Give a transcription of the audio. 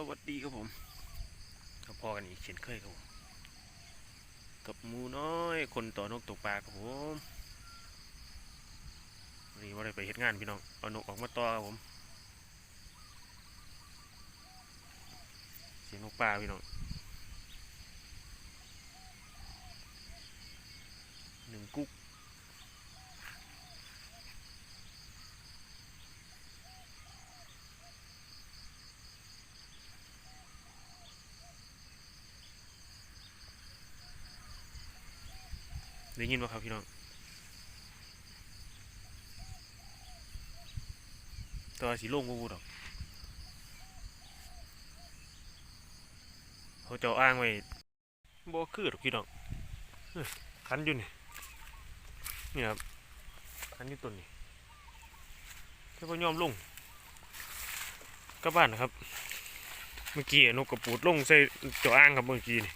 สวัสดีครับผมก็พอกันอีกเช่นเคยครับผมกับหมูน้อยคนต่อนกตกปลาครับผมวันนี้ว่าได้ไปเฮ็ดงานพี่น้องเอานกออกมาต่อครับผมเสียงนกปลาพี่น้อง ได้ยินป่ะครับพี่น้องตัวสีโล่งบ่บูดอกเขาจ้าอ้างไว้บ่คือดอกพี่น้องคันอยู่นี่นี่ครับคันอยู่ต้นนี่แค่บ่ยอมลงกลับบ้านนะครับ เมื่อกี้นกกระปูดลงใส่จ้าอ้างครับเมื่อกี้นี่